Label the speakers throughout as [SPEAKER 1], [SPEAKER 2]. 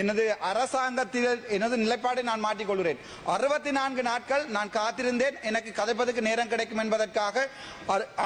[SPEAKER 1] எனது அரசாங்கத்தில் எனது நிலைப்பாடை நான் மாற்றிக்கொள்கிறேன். அறுபத்தி நான்கு நாட்கள் நான் காத்திருந்தேன். எனக்கு கதைப்பதற்கு நேரம் கிடைக்கும் என்பதற்காக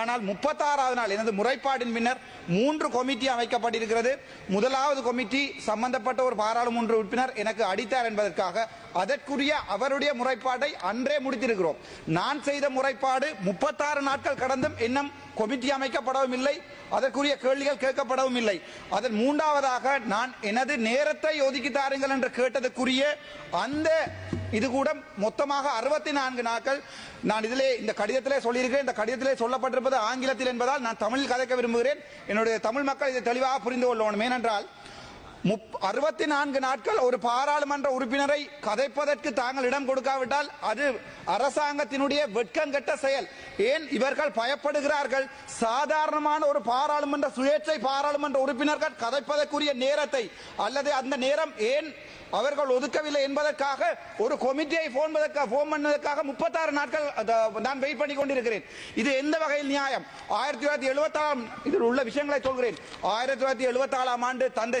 [SPEAKER 1] ஆனால் முப்பத்தாறாவது நாள் எனது முறைப்பாடின் பின்னர் மூன்று கொமிட்டி அமைக்கப்பட்டிருக்கிறது. முதலாவது கொமிட்டி சம்பந்தப்பட்ட ஒரு பாராளுமன்ற உறுப்பினர் எனக்கு அடித்தார் என்பதற்காக அதற்குரிய அவருடைய முறைப்பாட்டை அன்றே முடித்திருக்கிறோம். நான் செய்த முறைப்பாடு முப்பத்தாறு நாட்கள் கடந்தும் இன்னும் கொமிட்டி அமைக்கப்படவும் இல்லை அதற்குரிய கேள்விகள் கேட்கப்படவும் இல்லை. அதன் மூன்றாவதாக நான் எனது நேரத்தை ஒதுக்கி தாருங்கள் என்று கேட்டதற்குரிய அந்த இது கூட மொத்தமாக அறுபத்தி நான்கு நாட்கள் நான் இதிலே இந்த கடிதத்திலே சொல்லியிருக்கிறேன். இந்த கடிதத்திலே சொல்லப்பட்டிருப்பது ஆங்கிலத்தில் என்பதால் நான் தமிழில் கதைக்க விரும்புகிறேன். என்னுடைய தமிழ் மக்கள் இதை தெளிவாக புரிந்து கொள்ளணும். ஏனென்றால் அறுபத்தி நான்கு நாட்கள் ஒரு பாராளுமன்ற உறுப்பினரை கதைப்பதற்கு தாங்கள் இடம் கொடுக்காவிட்டால் அது அரசாங்கத்தினுடைய வெட்கங்கெட்ட செயல். ஏன் இவர்கள் பயப்படுகிறார்கள்? சாதாரணமான ஒரு பாராளுமன்ற சுயேட்சை பாராளுமன்ற உறுப்பினர்கள் கதைப்பதற்குரிய நேரத்தை அல்லது அந்த நேரம் ஏன் அவர்கள் ஒதுக்கவில்லை என்பதற்காக ஒரு கொமிட்டியை போன் போன் பண்ணதற்காக முப்பத்தாறு நாட்கள் நான் வெயிட் பண்ணி கொண்டிருக்கிறேன். இது எந்த வகையில் நியாயம்? ஆயிரத்தி தொள்ளாயிரத்தி எழுபத்தாறாம் இதில் உள்ள விஷயங்களை சொல்கிறேன். ஆயிரத்தி தொள்ளாயிரத்தி எழுபத்தாறாம் ஆண்டு தந்தை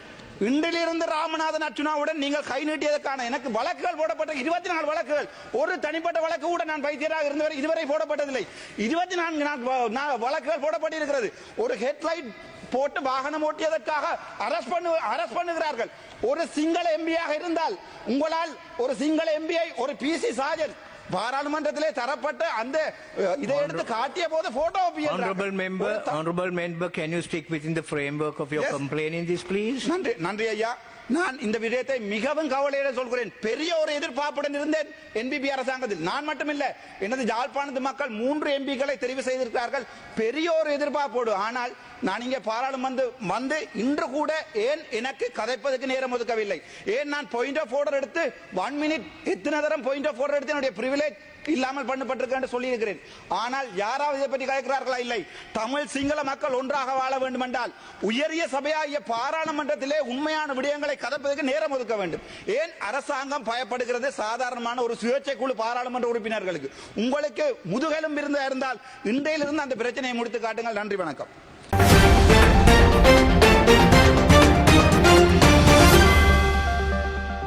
[SPEAKER 1] இன்றிலிருந்து ராமநாதன் அர்ச்சுனாவுடன் நீங்கள் கை நீட்டியதற்கான எனக்கு வழக்குகள் போடப்பட்ட இருபத்தி நாலு வழக்குகள். ஒரு தனிப்பட்ட வழக்கு கூட நான் வைத்தியராக இருந்தவரை இதுவரை போடப்பட்டதில்லை. இருபத்தி நான்கு நான் வ- வழக்குகள் போடப்பட்டிருக்கிறது. ஒரு ஹெட்லைட் போட்டு வாகனம் ஓட்டியதற்காக அரஸ்ட் பண்ணு அரஸ்ட் பண்ணுகிறார்கள். ஒரு சிங்கள எம்பியாக இருந்தால் உங்களால் ஒரு சிங்கள எம்பியை ஒரு பிசி சாஜன் பாராளுமன்றத்திலே தரப்பட்ட அந்த இதை எடுத்து காட்டிய போது photo
[SPEAKER 2] Honorable member, honorable member, can you stick within the framework of your
[SPEAKER 1] Yes.
[SPEAKER 2] complaint in this, please?
[SPEAKER 1] நன்றி நன்றி ஐயா நான் இந்த விடயத்தை மிகவும் கவலையிட சொல்கிறேன். பெரிய ஒரு எதிர்பார்ப்புடன் இருந்தேன் என்பிபி அரசாங்கத்தில். நான் மட்டுமில்ல எனது யாழ்ப்பாணத்து மக்கள் மூன்று எம்பிக்களை தெரிவு செய்திருக்கிறார்கள். பெரிய ஒரு எதிர்பார்ப்போடு. ஆனால் நான் இங்கே பாராளுமன்ற வந்து இன்று கூட ஏன் எனக்கு கதைப்பதற்கு நேரம் ஒதுக்கவில்லை? ஏன் நான் பாயிண்ட் ஆஃப் ஆர்டர் எடுத்து ஒன் மினிட் எத்தனை தரம் பாயிண்ட் ஆஃப் ஆர்டர் எடுத்து என்னுடைய பிரிவிலேஜ் இல்லாமல் பண்ணப்பட்டிருக்கேன் என்று சொல்லியிருக்கிறேன். ஆனால் யாராவது இதை பற்றி கேட்கிறார்களா இல்லை. தமிழ் சிங்கள மக்கள் ஒன்றாக வாழ வேண்டும் என்றால் உயரிய சபையாகிய பாராளுமன்றத்திலே உண்மையான விடயங்களை கதப்பதற்கு நேரம் ஒதுக்க வேண்டும். ஏன் அரசாங்கம் பயப்படுகிறது? சாதாரணமான ஒரு சுயேட்சை குழு பாராளுமன்ற உறுப்பினர்களுக்கு. உங்களுக்கு முதுகெலும் இருந்தால் இன்றையிலிருந்து அந்த பிரச்சனையை முடித்து காட்டுங்கள். நன்றி வணக்கம்.